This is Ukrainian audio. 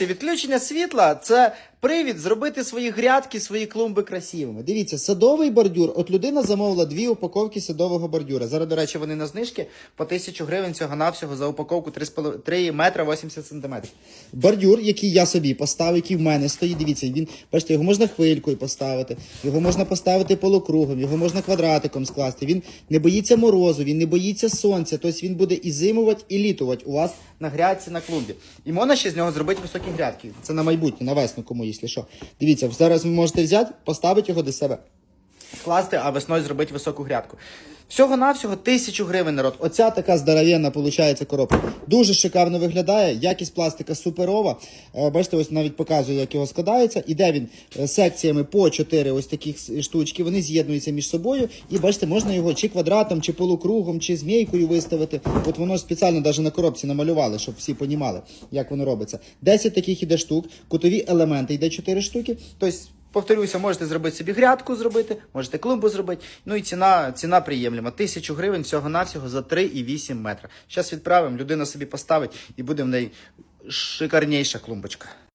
Відключення світла це привід зробити свої грядки, свої клумби красивими. Дивіться, садовий бордюр. От людина замовила дві упаковки садового бордюра. Зараз, до речі, вони на знижки по тисячу гривень цього навсього за упаковку 3 метра 80 сантиметрів. Бордюр, який я собі поставив, який в мене стоїть. Дивіться, він бачите, його можна хвилькою поставити, його можна поставити полукругом, його можна квадратиком скласти. Він не боїться морозу, він не боїться сонця. Тобто він буде і зимувати, і літувати у вас на грядці на клумбі. І можна ще з нього зробити високі грядки. Це на майбутнє, на весну, кому, якщо що. Дивіться, зараз ви можете взяти, поставити його до себе, скласти, а весною зробити високу грядку. Всього-навсього тисячу гривень народ. Оця така здоровенна, виходить, коробка. Дуже шикарно виглядає. Якість пластика суперова. Е, Бачите, ось навіть показую, як його складається. Іде він е, секціями по 4 ось таких штучки. Вони з'єднуються між собою. І бачите, можна його чи квадратом, чи полукругом, чи змійкою виставити. От воно спеціально навіть на коробці намалювали, щоб всі понімали, як воно робиться. 10 таких іде штук, кутові елементи йде 4 штуки. Тобто Повторюся, можете зробити собі грядку зробити, можете клумбу зробити. Ну і ціна, ціна приємлема. Тисячу гривень всього-навсього за 3,8 метра. Зараз відправимо, людина собі поставить і буде в неї шикарніша клумбочка.